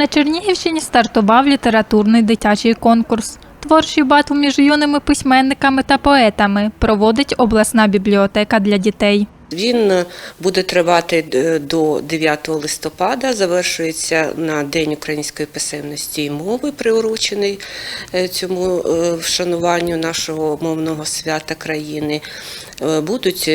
На Чернігівщині стартував літературний дитячий конкурс. Творчий батл між юними письменниками та поетами проводить обласна бібліотека для дітей. Він е, буде тривати е, до 9 листопада, завершується на День української писемності і мови, приурочений е, цьому вшануванню нашого мовного свята країни. Будуть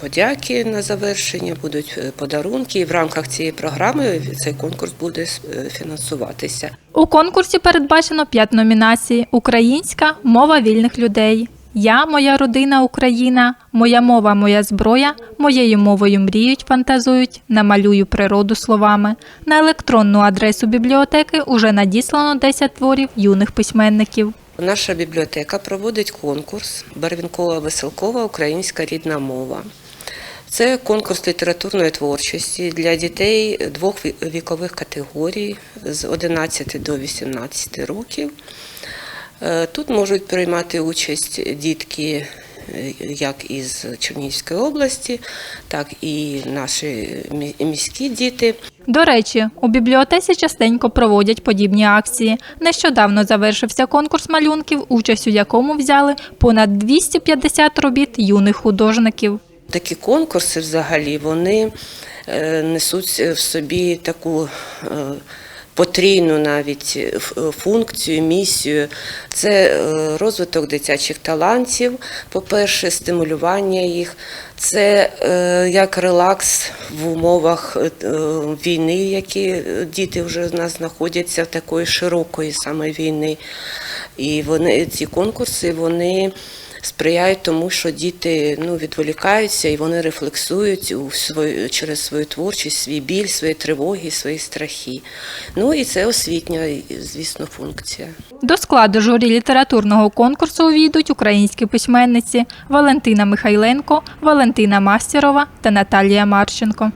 подяки на завершення, будуть подарунки. І в рамках цієї програми цей конкурс буде фінансуватися. У конкурсі передбачено п'ять номінацій: Українська мова вільних людей. Я, моя родина, Україна, моя мова, моя зброя, моєю мовою мріють, фантазують, намалюю природу словами. На електронну адресу бібліотеки уже надіслано 10 творів юних письменників. Наша бібліотека проводить конкурс Барвінкова-Веселкова Українська рідна мова. Це конкурс літературної творчості для дітей двох вікових категорій з 11 до 18 років. Е, Тут можуть приймати участь дітки е, як із Чернігівської області, так і наші міські діти. До речі, у бібліотеці частенько проводять подібні акції. Нещодавно завершився конкурс малюнків, участь у якому взяли понад 250 робіт юних художників. Такі конкурси взагалі вони е, несуть в собі таку потрійну навіть е, е, функцію, місію. Це е, розвиток дитячих талантів, по-перше, стимулювання їх. Це як релакс в умовах війни, які діти вже в нас знаходяться в такої широкої саме війни. І вони ці конкурси вони сприяють тому, що діти ну, відволікаються і вони рефлексують у свою, через свою творчість, свій біль, свої тривоги, свої страхи. Ну і це освітня, звісно, функція. До складу журі літературного конкурсу увійдуть українські письменниці Валентина Михайленко, Валентина Мастєрова та Наталія Марченко.